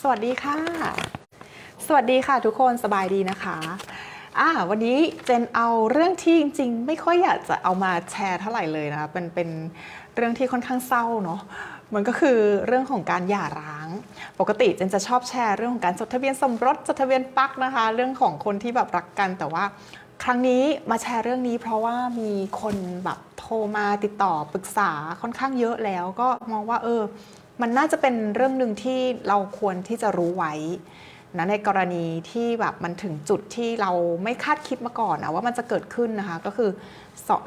สวัสดีค่ะ สวัสดีค่ะทุกคนสบายดีนะคะอ่าวันนี้เจนเอาเรื่องที่จริงๆ ไม่ค่อยอยากจะเอามาแชร์เท่าไหร่เลยนะคะเป็นเป็นเรื่องที่ค่อนข้างเศร้าเนาะมันก็คือเรื่องของการหย่าร้าง ปกติเจนจะชอบแชร์เรื่องของการจดทะเบียนสมรสจดทะเบียนปักนะคะ เรื่องของคนที่แบบรักกันแต่ว่าครั้งนี้มาแชร์เรื่องนี้เพราะว่ามีคนแบบโทรมาติดต่อปรึกษาค่อนข้างเยอะแล้ว ก็มองว่าเออ มันน่าจะเป็นเรื่องหนึ่งที่เราควรที่จะรู้ไว้นะในกรณีที่แบบมันถึงจุดที่เราไม่คาดคิดมาก่อนนะว่ามันจะเกิดขึ้นนะคะ ก็คือ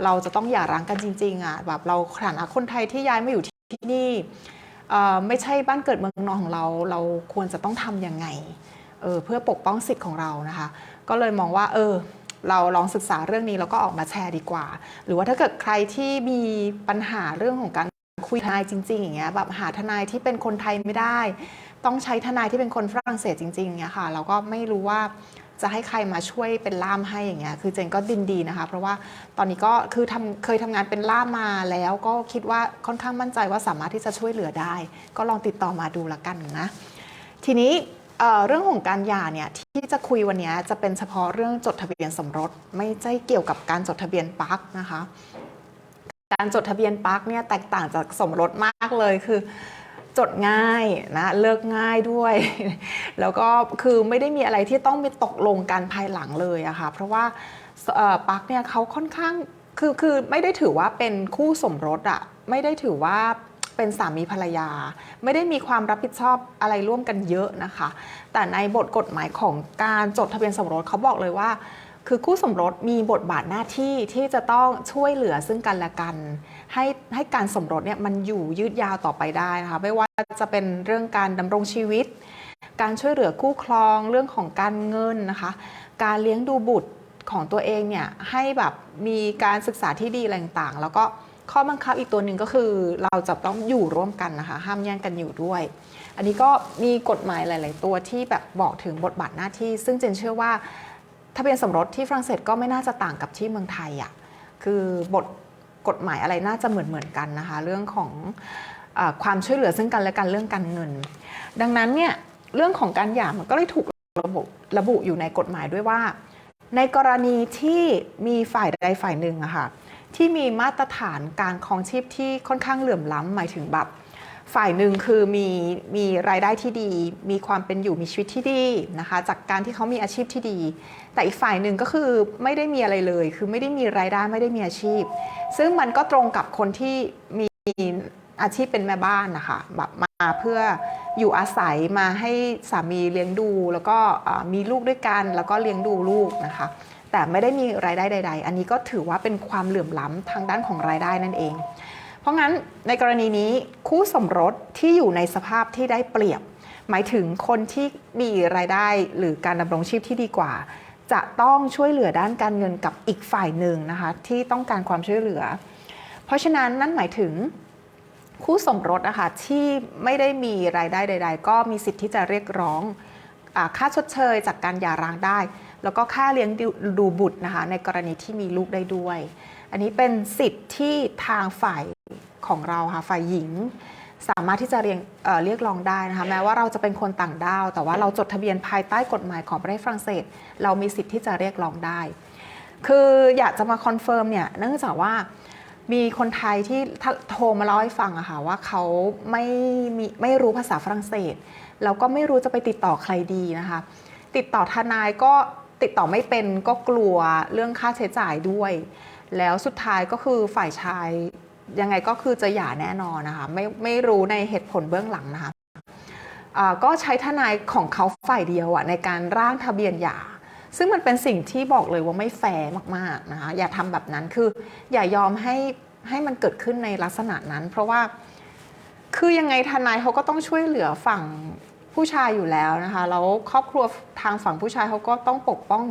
เราจะต้องหย่าร้างกันจริงๆอะแบบเราขนาดคนไทยที่ย้ายมาอยู่ที่นี่ไม่ใช่บ้านเกิดเมืองนอนของเรา เราควรจะต้องทำยังไงเออเพื่อปกป้องสิทธิ์ของเรานะคะ ก็เลยมองว่า เออ เราลองศึกษาเรื่องนี้แล้วก็ออกมาแชร์ดีกว่า หรือว่าถ้าเกิดใครที่มีปัญหาเรื่องของการ คุยทนายจริงๆอย่างเงี้ยแบบหาทนายที่เป็นคนไทยไม่ได้ ต้องใช้ทนายที่เป็นคนฝรั่งเศสจริงๆอย่างเงี้ยค่ะเราก็ไม่รู้ว่าจะให้ใครมาช่วยเป็นล่ามให้อย่างเงี้ยคือเจนก็ดินดีนะคะ เพราะว่าตอนนี้ก็คือทำเคยทำงานเป็นล่ามมาแล้วก็คิดว่าค่อนข้างมั่นใจว่าสามารถที่จะช่วยเหลือได้ ก็ลองติดต่อมาดูละกันนะ ทีนี้เรื่องของการหย่าเนี่ยที่จะคุยวันนี้จะเป็นเฉพาะเรื่องจดทะเบียนสมรส ไม่ใช่เกี่ยวกับการจดทะเบียนปักนะคะ การจดทะเบียนปักเนี่ยแตกต่างจากสมรสมากเลยคือจดง่ายนะเลิกง่ายด้วย แล้วก็คือไม่ได้มีอะไรที่ต้องไปตกลงกันภายหลังเลยอะค่ะเพราะว่าปักเนี่ยเขาค่อนข้างคือคือไม่ได้ถือว่าเป็นคู่สมรสอะไม่ได้ถือว่าเป็นสามีภรรยา ไม่ได้มีความรับผิดชอบอะไรร่วมกันเยอะนะคะ แต่ในบทกฎหมายของการจดทะเบียนสมรสเขาบอกเลยว่า คือคู่สมรสมีบทบาทหน้าที่ที่จะต้องช่วยเหลือซึ่งกันและกัน ให้ให้การสมรสเนี่ยมันอยู่ยืดยาวต่อไปได้นะคะไม่ว่าจะเป็นเรื่องการดำรงชีวิต การช่วยเหลือคู่ครองเรื่องของการเงินนะคะ การเลี้ยงดูบุตรของตัวเองเนี่ยให้แบบมีการศึกษาที่ดีอะไรต่างๆ แล้วก็ข้อบังคับอีกตัวหนึ่งก็คือเราจะต้องอยู่ร่วมกันนะคะ ห้ามแย่งกันอยู่ด้วย อันนี้ก็มีกฎหมายหลาย ๆ ตัวที่แบบบอกถึงบทบาทหน้าที่ ซึ่งเจนเชื่อว่า ทะเบียนสมรสที่ฝรั่งเศสก็ไม่น่าจะต่างกับที่เมืองไทยอะ่ะคือบทกฎหมายอะไรน่าจะเหมือนเหมือนกันนะคะ เรื่องของอความช่วยเหลือซึ่งกันและกันเรื่องการเงิน ดังนั้นเนี่ยเรื่องของการหย่ามันก็เลยถูกระบุระบุอยู่ในกฎหมายด้วยว่า ในกรณีที่มีฝ่ายใดฝ่ายหนึ่งอะค่ะที่มีมาตรฐานการครองชีพที่ค่อนข้างเหลื่อมล้ำหมายถึงแบบ ฝ่ายหนึ่งคือมีมีรายได้ที่ดี มีความเป็นอยู่มีชีวิตที่ดีนะคะ จากการที่เขามีอาชีพที่ดี แต่อีกฝ่ายหนึ่งก็คือไม่ได้มีอะไรเลย คือไม่ได้มีรายได้ไม่ได้มีอาชีพ ซึ่งมันก็ตรงกับคนที่มีอาชีพเป็นแม่บ้านนะคะแบบมาเพื่ออยู่อาศัยมาให้สามีเลี้ยงดู แล้วก็มีลูกด้วยกันแล้วก็เลี้ยงดูลูกนะคะ แต่ไม่ได้มีรายได้ใด ๆ อันนี้ก็ถือว่าเป็นความเหลื่อมล้ำทางด้านของรายได้นั่นเอง เพราะงั้นในกรณีนี้คู่สมรสที่อยู่ในสภาพที่ได้เปรียบ หมายถึงคนที่มีรายได้หรือการดำรงชีพที่ดีกว่า จะต้องช่วยเหลือด้านการเงินกับอีกฝ่ายหนึ่งนะคะที่ต้องการความช่วยเหลือ เพราะฉะนั้นนั่นหมายถึงคู่สมรสนะคะที่ไม่ได้มีรายได้ใด ๆ ก็มีสิทธิ์ที่จะเรียกร้องอค่าชดเชยจากการหย่าร้างได้ แล้วก็ค่าเลี้ยงดดูบุตรนะคะในกรณีที่มีลูกได้ด้วย อันนี้เป็นสิทธิ์ที่ทางฝ่าย ของเราค่ะฝ่ายหญิง สามารถที่จะเรียงเอ่อเรียกร้องได้นะคะแม้ว่าเราจะเป็นคนต่างด้าว แต่ว่าเราจดทะเบียนภายใต้กฎหมายของประเทศฝรั่งเศส เรามีสิทธิ์ที่จะเรียกร้องได้ คืออยากจะมาคอนเฟิร์มเนี่ยเนื่องจากว่ามีคนไทยที่โทรมาเล่าให้ฟังอะค่ะว่าเขาไม่มีไม่รู้ภาษาฝรั่งเศสแล้วก็ไม่รู้จะไปติดต่อใครดีนะคะ ติดต่อทนายก็ติดต่อไม่เป็นก็กลัวเรื่องค่าใช้จ่ายด้วย แล้วสุดท้ายก็คือฝ่ายชาย ยังไงก็คือจะหย่าแน่นอนนะคะ ไม่ไม่รู้ในเหตุผลเบื้องหลังนะคะก็ใช้ทนายของเขาฝ่ายเดียวอะในการร่างทะเบียนหย่าซึ่งมันเป็นสิ่งที่บอกเลยว่าไม่แฟร์มากๆนะคะอย่าทำแบบนั้นคือ อย่ายอมให้ให้มันเกิดขึ้นในลักษณะนั้น เพราะว่าคือยังไงทนายเขาก็ต้องช่วยเหลือฝั่งผู้ชายอยู่แล้วนะคะแล้วครอบครัวทางฝั่งผู้ชายเขาก็ต้องปกป้อง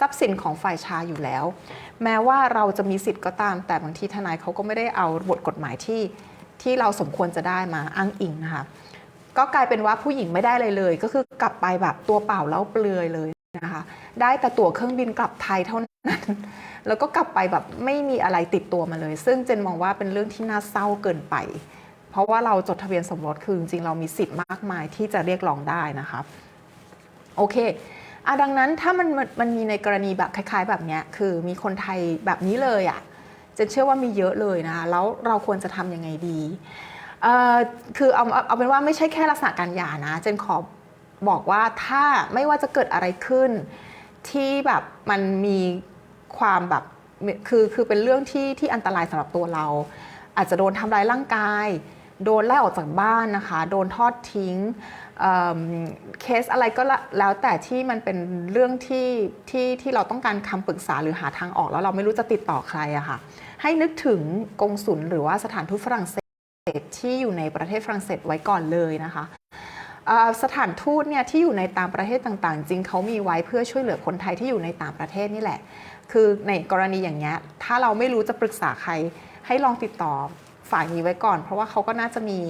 ทรัพย์สินของฝ่ายชายอยู่แล้ว แม้ว่าเราจะมีสิทธิ์ก็ตาม แต่บางทีทนายเขาก็ไม่ได้เอาบทกฎหมายที่ที่เราสมควรจะได้มาอ้างอิงนะคะก็กลายเป็นว่าผู้หญิงไม่ได้เลยเลย ก็คือกลับไปแบบตัวเปล่าแล้วเปลือยเลยนะคะ ได้แต่ตั๋วเครื่องบินกลับไทยเท่านั้น แล้วก็กลับไปแบบไม่มีอะไรติดตัวมาเลย ซึ่งเจนมองว่าเป็นเรื่องที่น่าเศร้าเกินไป เพราะว่าเราจดทะเบียนสมรสคือจริงๆเรามีสิทธิ์มากมายที่จะเรียกร้องได้นะคะ โอเค อะดังนั้นถ้ามันมันมันมีในกรณีแบบคล้าย ๆ แบบเนี้ยคือมีคนไทยแบบนี้เลยอะ่ะเจนเชื่อว่ามีเยอะเลยนะคะแล้วเราควรจะทำยังไงดีเอ่อคือเอาเอาเอาเป็นว่าไม่ใช่แค่ลักษณะการหย่านะเจนขอบอกว่าถ้าไม่ว่าจะเกิดอะไรขึ้น ที่แบบมันมีความแบบคือคือเป็นเรื่องที่ที่อันตรายสำหรับตัวเรา อาจจะโดนทำร้ายร่างกาย โดนไล่ออกจากบ้านนะคะ โดนทอดทิ้งเเคสอะไรก็แล้วแต่ที่มันเป็นเรื่องที่ที่ที่เราต้องการคำปรึกษาหรือหาทางออกแล้วเราไม่รู้จะติดต่อใครอะค่ะ ให้นึกถึงกงสุลหรือว่าสถานทูตฝรั่งเศสที่อยู่ในประเทศฝรั่งเศสไว้ก่อนเลยนะคะสถานทูตเนี่ยที่อยู่ในต่างประเทศต่างๆ จริงเขามีไว้เพื่อช่วยเหลือคนไทยที่อยู่ในต่างประเทศนี่แหละ คือในกรณีอย่างเงี้ยถ้าเราไม่รู้จะปรึกษาใครให้ลองติดต่อ ฝ่ายนี้ไว้ก่อน เพราะว่าเขาก็น่าจะมี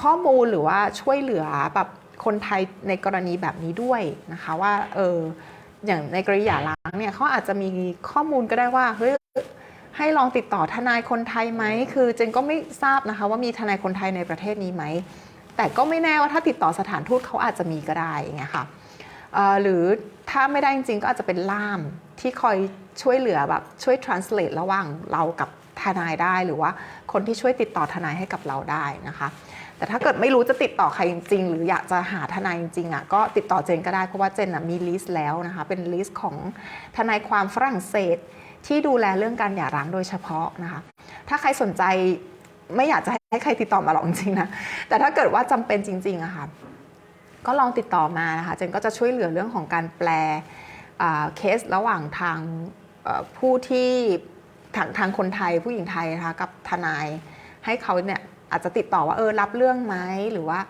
ข้อมูลหรือว่าช่วยเหลือแบบคนไทยในกรณีแบบนี้ด้วยนะคะว่าเอออย่างในกรณีหย่าร้างเนี่ยเขาอาจจะมีข้อมูลก็ได้ว่าเฮ้ยให้ลองติดต่อทนายคนไทยไหมคือเจนก็ไม่ทราบนะคะว่ามีทนายคนไทยในประเทศนี้ไหมแต่ก็ไม่แน่ว่าถ้าติดต่อสถานทูตเขาอาจจะมีก็ได้อย่างเงี้ยค่ะเอ่อหรือถ้าไม่ได้จริงๆก็อาจจะเป็นล่ามที่คอยช่วยเหลือแบบช่วย translate ระหว่างเรากับ ทนายได้หรือว่าคนที่ช่วยติดต่อทนายให้กับเราได้นะคะ แต่ถ้าเกิดไม่รู้จะติดต่อใครจริงๆหรืออยากจะหาทนายจริงๆอะก็ติดต่อเจนก็ได้เพราะว่าเจนน่ะมีลิสต์แล้วนะคะเป็นลิสต์ของทนายความฝรั่งเศสที่ดูแลเรื่องการหย่าร้างโดยเฉพาะนะคะถ้าใครสนใจไม่อยากจะให้ใครติดต่อมาหรอกจริงนะแต่ถ้าเกิดว่าจำเป็นจริงๆอะค่ะก็ลองติดต่อมานะคะเจนก็จะช่วยเหลือเรื่องของการแปลเคสระหว่างทางผู้ที่ ทางทางคนไทยผู้หญิงไทยนะคะกับทนายให้เขาเนี่ยอาจจะติดต่อว่าเออรับเรื่องไหมหรือว่า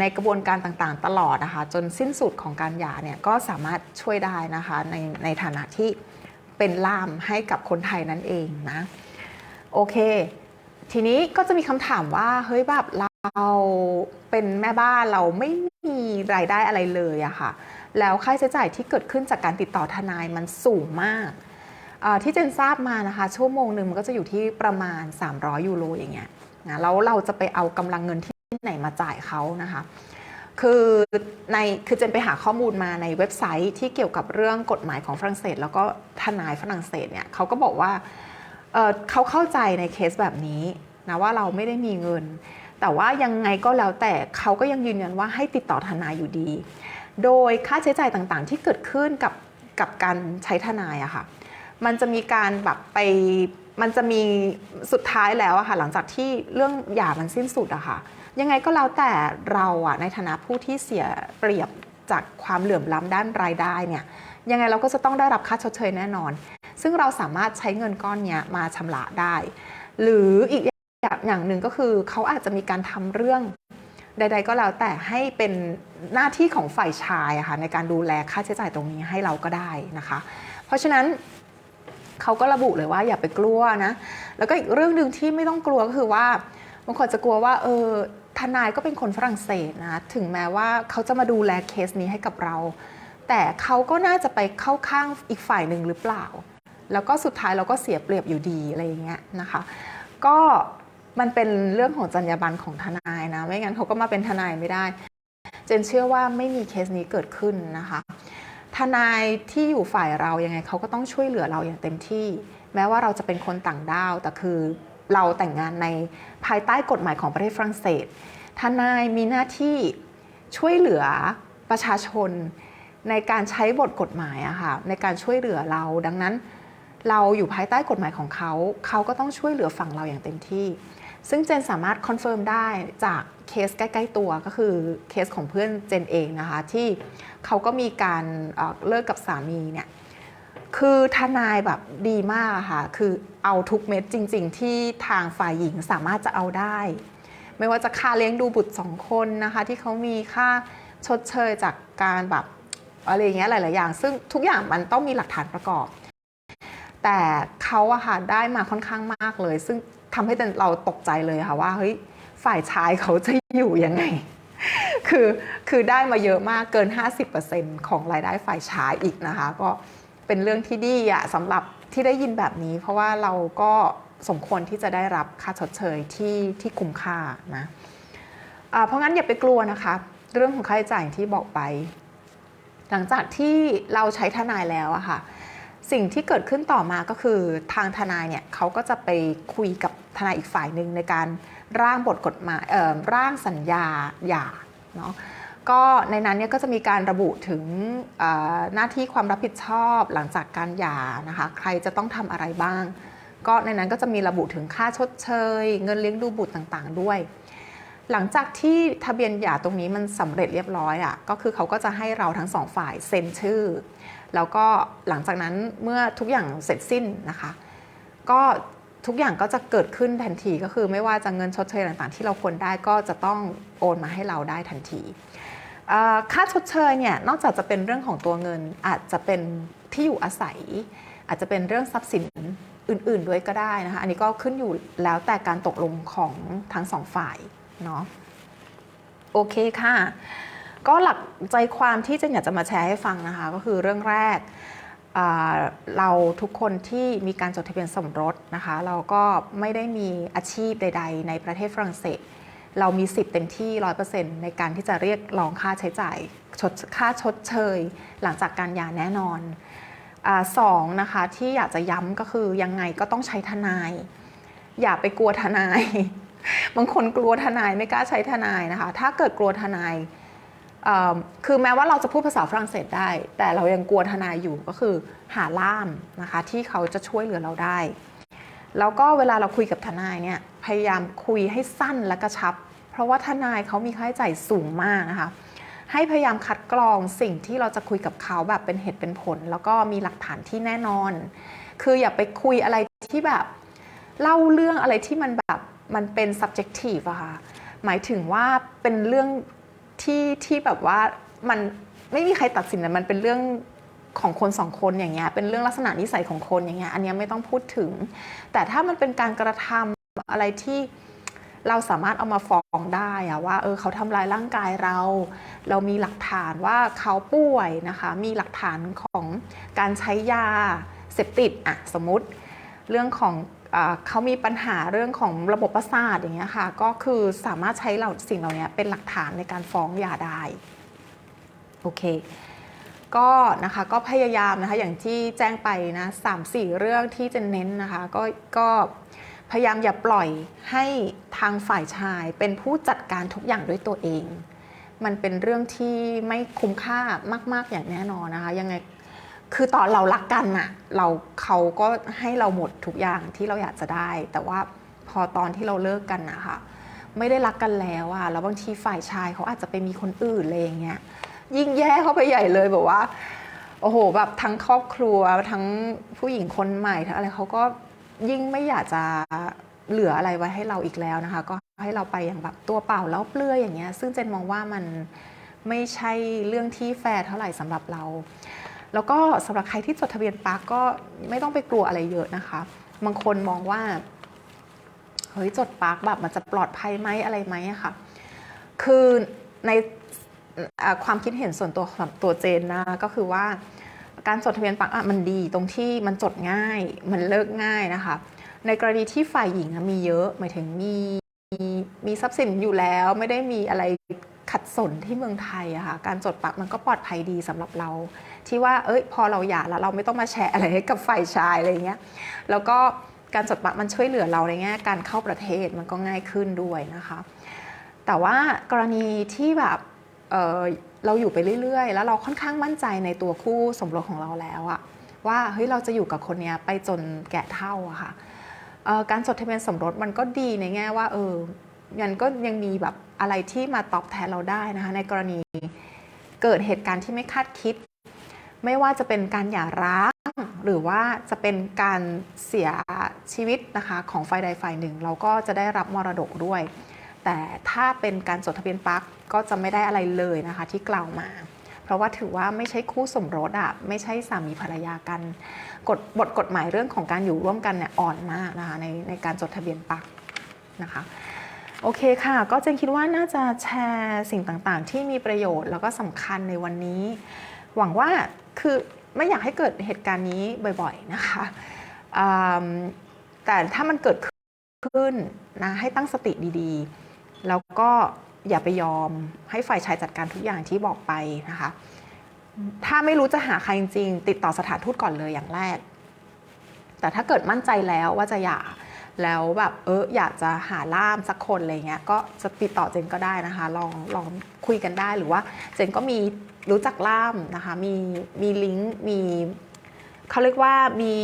ในกระบวนการต่างๆ ตลอดนะคะจนสิ้นสุดของการหย่าเนี่ยก็สามารถช่วยได้นะคะในในฐานะที่เป็นล่ามให้กับคนไทยนั่นเองนะโอเค ทีนี้ก็จะมีคำถามว่าเฮ้ยแบบเราเป็นแม่บ้านเราไม่มีรายได้อะไรเลยอะค่ะแล้วค่าใช้จ่ายที่เกิดขึ้นจากการติดต่อทนายมันสูงมาก ที่เจนทราบมานะคะชั่วโมงหนึ่งมันก็จะอยู่ที่ประมาณ 300 ยูโรอย่างเงี้ยนะแล้วเราจะไปเอากำลังเงินที่ไหนมาจ่ายเขานะคะคือในคือเจนไปหาข้อมูลมาในเว็บไซต์ที่เกี่ยวกับเรื่องกฎหมายของฝรั่งเศส แล้วก็ทนายฝรั่งเศสเนี่ยเขาก็บอกว่าเเขาเข้าใจในเคสแบบนี้นะว่าเราไม่ได้มีเงิน แต่ว่ายังไงก็แล้วแต่เขาก็ยังยืนยันว่าให้ติดต่อทนายอยู่ดี โดยค่าใช้จ่ายต่างๆ ที่เกิดขึ้นกับกับการใช้ทนายอะค่ะ มันจะมีการแบบไปมันจะมีสุดท้ายแล้วอะค่ะหลังจากที่เรื่องหย่ามันสิ้นสุดอะค่ะ ยังไงก็แล้วแต่เราอะในฐานะผู้ที่เสียเปรียบจากความเหลื่อมล้ำด้านรายได้เนี่ยยังไงเราก็จะต้องได้รับค่าชดเชยแน่นอน ซึ่งเราสามารถใช้เงินก้อนเนี้ยมาชำระได้ หรืออีกอย่างอย่างหนึ่งก็คือเขาอาจจะมีการทำเรื่องใด ๆ ก็แล้วแต่ให้เป็นหน้าที่ของฝ่ายชายอะค่ะในการดูแลค่าใช้จ่ายตรงนี้ให้เราก็ได้นะคะ เพราะฉะนั้น เขาก็ระบุเลยว่าอย่าไปกลัวนะ แล้วก็อีกเรื่องหนึ่งที่ไม่ต้องกลัวก็คือว่าบางคนจะกลัวว่าเออทนายก็เป็นคนฝรั่งเศสนะถึงแม้ว่าเขาจะมาดูแลเคสนี้ให้กับเรา แต่เขาก็น่าจะไปเข้าข้างอีกฝ่ายหนึ่งหรือเปล่า แล้วก็สุดท้ายเราก็เสียเปรียบอยู่ดีอะไรอย่างเงี้ยนะคะ ก็มันเป็นเรื่องของจรรยาบรรณของทนายนะไม่งั้นเขาก็มาเป็นทนายไม่ได้ เจนเชื่อว่าไม่มีเคสนี้เกิดขึ้นนะคะ ทนายที่อยู่ฝ่ายเรายังไงเขาก็ต้องช่วยเหลือเราอย่างเต็มที่ แม้ว่าเราจะเป็นคนต่างด้าวแต่คือเราแต่งงานในภายใต้กฎหมายของประเทศฝรั่งเศส ทนายมีหน้าที่ช่วยเหลือประชาชนในการใช้บทกฎหมายอะค่ะในการช่วยเหลือเรา ดังนั้น เราอยู่ภายใต้กฎหมายของเขา เขาก็ต้องช่วยเหลือฝั่งเราอย่างเต็มที่ ซึ่งเจนสามารถคอนเฟิร์มได้จากเคสใกล้ ๆ ตัวก็คือเคสของเพื่อนเจนเองนะคะ ที่เขาก็มีการเอ่อเลิกกับสามีเนี่ยคือทนายแบบดีมากค่ะ คือเอาทุกเม็ดจริง ๆ ที่ทางฝ่ายหญิงสามารถจะเอาได้ ไม่ว่าจะค่าเลี้ยงดูบุตรสองคนนะคะ ที่เขามีค่าชดเชยจากการแบบอะไรอย่างเงี้ยหลาย ๆ อย่าง ซึ่งทุกอย่างมันต้องมีหลักฐานประกอบ แต่เขาอะค่ะได้มาค่อนข้างมากเลย ซึ่ง ทำให้เราตกใจเลยค่ะว่าเฮ้ยฝ่ายชายเขาจะอยู่ยังไง คือคือได้มาเยอะมากเกิน 50%ของรายได้ฝ่ายชายอีกนะคะ ก็เป็นเรื่องที่ดีอะสำหรับที่ได้ยินแบบนี้ เพราะว่าเราก็สมควรที่จะได้รับค่าชดเชยที่ที่คุ้มค่านะอ่าเพราะงั้นอย่าไปกลัวนะคะ เรื่องของค่าใช้จ่ายที่บอกไป หลังจากที่เราใช้ทนายแล้วอะค่ะ สิ่งที่เกิดขึ้นต่อมาก็คือทางทนายเนี่ยเขาก็จะไปคุยกับทนายอีกฝ่ายหนึ่งในการร่างบทกฎหมายเอ่อร่างสัญญาหย่าเนาะก็ในนั้นเนี่ยก็จะมีการระบุถึงหน้าที่ความรับผิดชอบหลังจากการหย่านะคะใครจะต้องทำอะไรบ้าง ก็ในนั้นก็จะมีระบุถึงค่าชดเชย เงินเลี้ยงดูบุตรต่างๆ ด้วย หลังจากที่ทะเบียนหย่าตรงนี้มันสำเร็จเรียบร้อยอะ่ะก็คือเขาก็จะให้เราทั้งสองฝ่ายเซ็นชื่อ แล้วก็หลังจากนั้นเมื่อทุกอย่างเสร็จสิ้นนะคะ ก็ทุกอย่างก็จะเกิดขึ้นทันทีก็คือไม่ว่าจะเงินชดเชยต่างๆ ที่เราควรได้ก็จะต้องโอนมาให้เราได้ทันทีค่าชดเชยเนี่ยนอกจากจะเป็นเรื่องของตัวเงินอาจจะเป็นที่อยู่อาศัย อาจจะเป็นเรื่องทรัพย์สินอื่น ๆ ด้วยก็ได้นะคะอันนี้ก็ขึ้นอยู่แล้วแต่การตกลงของทั้งสองฝ่ายเนาะโอเคค่ะ ก็หลักใจความที่เจนอยากจะมาแชร์ให้ฟังนะคะก็คือเรื่องแรกเราทุกคนที่มีการจดทะเบียนสมรสนะคะ เราก็ไม่ได้มีอาชีพใด ๆ ในประเทศฝรั่งเศส เรามีสิทธิ์เต็มที่ 100%ในการที่จะเรียกร้องค่าใช้จ่ายชดค่าชดเชย หลังจากการหย่าแน่นอนอสองนะคะที่อยากจะย้ำก็คือยังไงก็ต้องใช้ทนาย อย่าไปกลัวทนาย บางคนกลัวทนายไม่กล้าใช้ทนายนะคะ ถ้าเกิดกลัวทนาย คือแม้ว่าเราจะพูดภาษาฝรั่งเศสได้ แต่เรายังกลัวทนายอยู่ก็คือหาล่ามนะคะที่เขาจะช่วยเหลือเราได้ แล้วก็เวลาเราคุยกับทนายเนี่ยพยายามคุยให้สั้นและกระชับ เพราะว่าทนายเขามีค่าใช้จ่ายสูงมากนะคะให้พยายามคัดกรองสิ่งที่เราจะคุยกับเขาแบบเป็นเหตุเป็นผล แล้วก็มีหลักฐานที่แน่นอน คืออย่าไปคุยอะไรที่แบบเล่าเรื่องอะไรที่มันแบบมันเป็น subjective อะค่ะหมายถึงว่าเป็นเรื่อง ที่ที่แบบว่ามันไม่มีใครตัดสินนะมันเป็นเรื่องของคนสองคนอย่างเงี้ยเป็นเรื่องลักษณะนิสัยของคนอย่างเงี้ยอันเนี้ยไม่ต้องพูดถึง แต่ถ้ามันเป็นการกระทำอะไรที่เราสามารถเอามาฟ้องได้อะว่าเออเขาทำลายร่างกายเรา เรามีหลักฐานว่าเขาป่วยนะคะ มีหลักฐานของการใช้ยาเสพติดอะสมมติ เรื่องของ เขามีปัญหาเรื่องของระบบประสาทอย่างเงี้ยค่ะ ก็คือสามารถใช้เหล่าสิ่งเหล่านี้เป็นหลักฐานในการฟ้องหย่าได้ โอเค ก็นะคะก็พยายามนะคะอย่างที่แจ้งไปนะสามสี่เรื่องที่จะเน้นนะคะ ก็ก็พยายามอย่าปล่อยให้ทางฝ่ายชายเป็นผู้จัดการทุกอย่างด้วยตัวเอง มันเป็นเรื่องที่ไม่คุ้มค่ามาก ๆ อย่างแน่นอนนะคะ ยังไง คือตอนเรารักกันน่ะเราเขาก็ให้เราหมดทุกอย่างที่เราอยากจะได้ แต่ว่าพอตอนที่เราเลิกกันนะคะไม่ได้รักกันแล้วอะแล้วบางทีฝ่ายชายเขาอาจจะไปมีคนอื่นอะไรอย่างเงี้ยยิ่งแย่เข้าไปใหญ่เลยแบบว่า โอ้โหแบบทั้งครอบครัวทั้งผู้หญิงคนใหม่ทั้งอะไรเขาก็ยิ่งไม่อยากจะเหลืออะไรไว้ให้เราอีกแล้วนะคะ ก็ให้เราไปอย่างแบบตัวเปล่าแล้วเปลือยอย่างเงี้ย ซึ่งเจนมองว่ามันไม่ใช่เรื่องที่แฟร์เท่าไหร่สำหรับเรา แล้วก็สำหรับใครที่จดทะเบียนปาร์กก็ไม่ต้องไปกลัวอะไรเยอะนะคะ บางคนมองว่าเฮ้ยจดปาร์กแบบมันจะปลอดภัยไหมอะไรไหมอะค่ะ คือในอความคิดเห็นส่วนตัวของตัวเจนนะก็คือว่าการจดทะเบียนปาร์กมันดีตรงที่มันจดง่ายมันเลิกง่ายนะคะ ในกรณีที่ฝ่ายหญิงมีเยอะหมายถึงมีมีมีทรัพย์สินอยู่แล้วไม่ได้มีอะไรขัดสนที่เมืองไทยอะค่ะการจดปาร์กมันก็ปลอดภัยดีสำหรับเรา ที่ว่าเอ้ยพอเราหย่าแล้วเราไม่ต้องมาแชร์อะไรให้กับฝ่ายชายอะไรเงี้ยแล้วก็การจดปักมันช่วยเหลือเราในแง่การเข้าประเทศมันก็ง่ายขึ้นด้วยนะคะ แต่ว่ากรณีที่แบบเเราอยู่ไปเรื่อยๆ แล้วเราค่อนข้างมั่นใจในตัวคู่สมรสของเราแล้วอะว่าเฮ้ยเราจะอยู่กับคนนี้ไปจนแก่เท่าอะค่ะเอ่อการจดทะเบียนสมรสมันก็ดีในแง่ว่าเออมันก็ยังมีแบบอะไรที่มาตอบแทนเราได้นะคะในกรณีเกิดเหตุการณ์ที่ไม่คาดคิด ไม่ว่าจะเป็นการหย่าร้างหรือว่าจะเป็นการเสียชีวิตนะคะของฝ่ายใดฝ่ายหนึ่ง เราก็จะได้รับมรดกด้วย แต่ถ้าเป็นการจดทะเบียนปักก็จะไม่ได้อะไรเลยนะคะที่กล่าวมา เพราะว่าถือว่าไม่ใช่คู่สมรสอะไม่ใช่สามีภรรยากันกฎบทกฎหมายเรื่องของการอยู่ร่วมกันเนี่ยอ่อนมากนะคะในในการจดทะเบียนปักนะคะโอเคค่ะ ก็เจนคิดว่าน่าจะแชร์สิ่งต่างๆ ที่มีประโยชน์แล้วก็สำคัญในวันนี้ หวังว่า คือไม่อยากให้เกิดเหตุการณ์นี้บ่อยๆนะคะแต่ถ้ามันเกิดขึ้นนะให้ตั้งสติดีๆ แล้วก็อย่าไปยอมให้ฝ่ายชายจัดการทุกอย่างที่บอกไปนะคะ ถ้าไม่รู้จะหาใครจริงๆติดต่อสถานทูตก่อนเลยอย่างแรก แต่ถ้าเกิดมั่นใจแล้วว่าจะหย่าแล้วแบบเอออยากจะหาล่ามสักคนอะไรเงี้ยก็จะติดต่อเจนก็ได้นะคะ ลองลองคุยกันได้หรือว่าเจนก็มี รู้จักล่ามนะคะมีมีลิงก์มีเขาเรียกว่ามี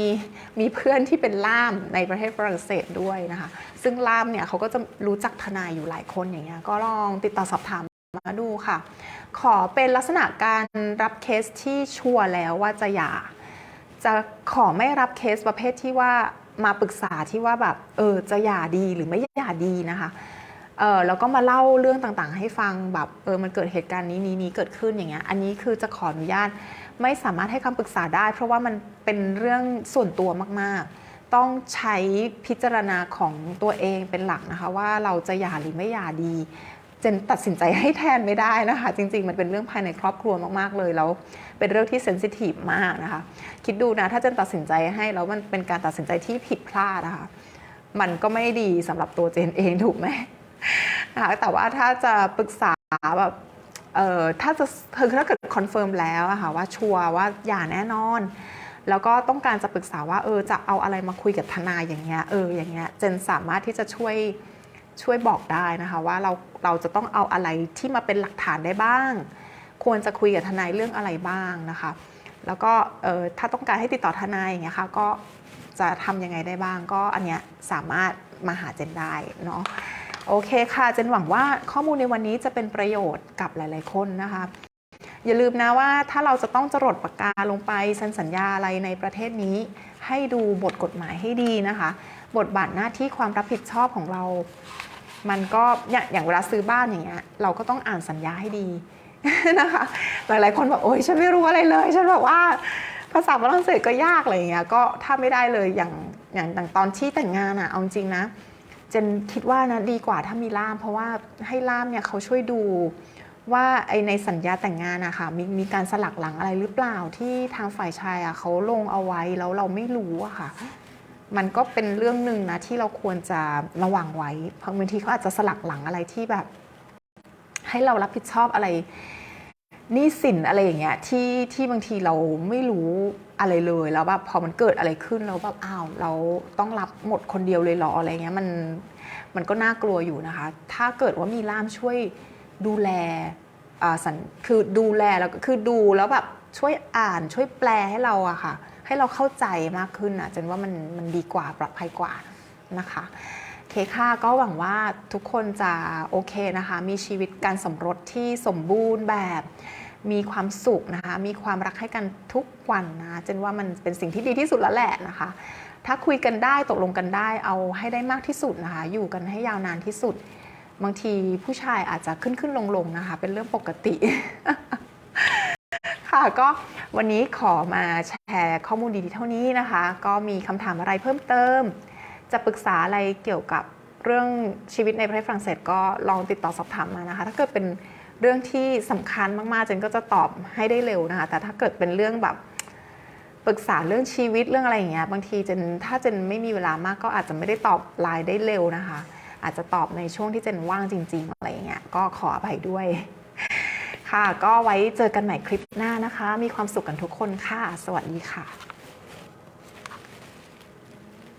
มีเพื่อนที่เป็นล่ามในประเทศฝรั่งเศสด้วยนะคะ ซึ่งล่ามเนี่ยเขาก็จะรู้จักทนายอยู่หลายคนอย่างเงี้ยก็ลองติดต่อสอบถามมาดูค่ะ ขอเป็นลักษณะการรับเคสที่ชัวร์แล้วว่าจะหย่าจะขอไม่รับเคสประเภทที่ว่ามาปรึกษาที่ว่าแบบเออจะหย่าดีหรือไม่หย่าดีนะคะ เออแล้วก็มาเล่าเรื่องต่างๆ ให้ฟังแบบเออมันเกิดเหตุการณ์นี้นี้นี้เกิดขึ้นอย่างเงี้ยอันนี้คือจะขออนุญาตไม่สามารถให้คำปรึกษาได้ เพราะว่ามันเป็นเรื่องส่วนตัวมากๆ ต้องใช้พิจารณาของตัวเองเป็นหลักนะคะ ว่าเราจะหย่าหรือไม่หย่าดีเจนตัดสินใจให้แทนไม่ได้นะคะ จริง ๆ มันเป็นเรื่องภายในครอบครัวมากๆเลยแล้วเป็นเรื่องที่เซนซิทีฟมากนะคะ คิดดูนะถ้าเจนตัดสินใจให้แล้วมันเป็นการตัดสินใจที่ผิดพลาดนะคะมันก็ไม่ดีสำหรับตัวเจนเองถูกไหม นะคะแต่ว่าถ้าจะปรึกษาแบบเอ่อถ้าจะคือถ้าเกิดคอนเฟิร์มแล้วอะค่ะว่าชัวร์ว่าอย่าแน่นอน แล้วก็ต้องการจะปรึกษาว่าเออจะเอาอะไรมาคุยกับทนายอย่างเงี้ยเอออย่างเงี้ยเจนสามารถที่จะช่วยช่วยบอกได้นะคะว่าเราเราจะต้องเอาอะไรที่มาเป็นหลักฐานได้บ้าง ควรจะคุยกับทนายเรื่องอะไรบ้างนะคะ แล้วก็เออถ้าต้องการให้ติดต่อทนายอย่างเงี้ยค่ะก็จะทำยังไงได้บ้างก็อันเนี้ยสามารถมาหาเจนได้เนาะ โอเคค่ะเจนหวังว่าข้อมูลในวันนี้จะเป็นประโยชน์กับหลาย ๆ คนนะคะ อย่าลืมนะว่าถ้าเราจะต้องจรดปากกาลงไปเซ็นสัญญาอะไรในประเทศนี้ ให้ดูบทกฎหมายให้ดีนะคะ บทบาทหน้าที่ความรับผิดชอบของเรา มันก็เนี่ยอย่างเวลาซื้อบ้านอย่างเงี้ยเราก็ต้องอ่านสัญญาให้ดีนะคะหลาย ๆ คนแบบโอ๊ยฉันไม่รู้อะไรเลย ฉันแบบว่าภาษาฝรั่งเศสก็ยากอะไรอย่างเงี้ยก็ถ้าไม่ได้เลยอย่างอย่างอย่างตอนที่แต่งงานอะเอาจริงนะ เจนคิดว่านะดีกว่าถ้ามีล่าม เพราะว่าให้ล่ามเนี่ยเขาช่วยดูว่าไอในสัญญาแต่งงานอะค่ะมีมีการสลักหลังอะไรหรือเปล่าที่ทางฝ่ายชายอะเขาลงเอาไว้แล้วเราไม่รู้อะค่ะ มันก็เป็นเรื่องหนึ่งนะที่เราควรจะระวังไว้เพราะบางทีเขาอาจจะสลักหลังอะไรที่แบบ ให้เรารับผิดชอบอะไรหนี้สินอะไรอย่างเงี้ยที่ที่บางทีเราไม่รู้ อะไรเลยแล้วแบบพอมันเกิดอะไรขึ้นแล้วแบบอ้าวเราต้องรับหมดคนเดียวเลยเหรออะไรเงี้ยมันมันก็น่ากลัวอยู่นะคะ ถ้าเกิดว่ามีล่ามช่วยดูแลอ่าสันคือดูแลแล้วก็คือดูแล้วแบบช่วยอ่านช่วยแปลให้เราอะค่ะ ให้เราเข้าใจมากขึ้นอะจนว่ามันมันดีกว่าปลอดภัยกว่านะคะ เคค่ะก็หวังว่าทุกคนจะโอเคนะคะ มีชีวิตการสมรสที่สมบูรณ์แบบ มีความสุขนะคะ มีความรักให้กันทุกวันนะเจนว่ามันเป็นสิ่งที่ดีที่สุดแล้วแหละนะคะ ถ้าคุยกันได้ตกลงกันได้เอาให้ได้มากที่สุดนะคะ อยู่กันให้ยาวนานที่สุด บางทีผู้ชายอาจจะขึ้นขึ้นลงลงนะคะ เป็นเรื่องปกติ ค่ะก็วันนี้ขอมาแชร์ข้อมูลดีๆเท่านี้นะคะ ก็มีคำถามอะไรเพิ่มเติม จะปรึกษาอะไรเกี่ยวกับเรื่องชีวิตในประเทศฝรั่งเศสก็ลองติดต่อสอบถามมานะคะ ถ้าเกิดเป็น เรื่องที่สำคัญมากๆเจนก็จะตอบให้ได้เร็วนะคะแต่ถ้าเกิดเป็นเรื่องแบบปรึกษาเรื่องชีวิตเรื่องอะไรอย่างเงี้ยบางทีเจนถ้าเจนไม่มีเวลามากก็อาจจะไม่ได้ตอบไลน์ได้เร็วนะคะ อาจจะตอบในช่วงที่เจนว่างจริง ๆ อะไรอย่างเงี้ยก็ขออภัยด้วย ค่ะ ก็ไว้เจอกันใหม่คลิปหน้านะคะ มีความสุขกันทุกคนค่ะ สวัสดีค่ะ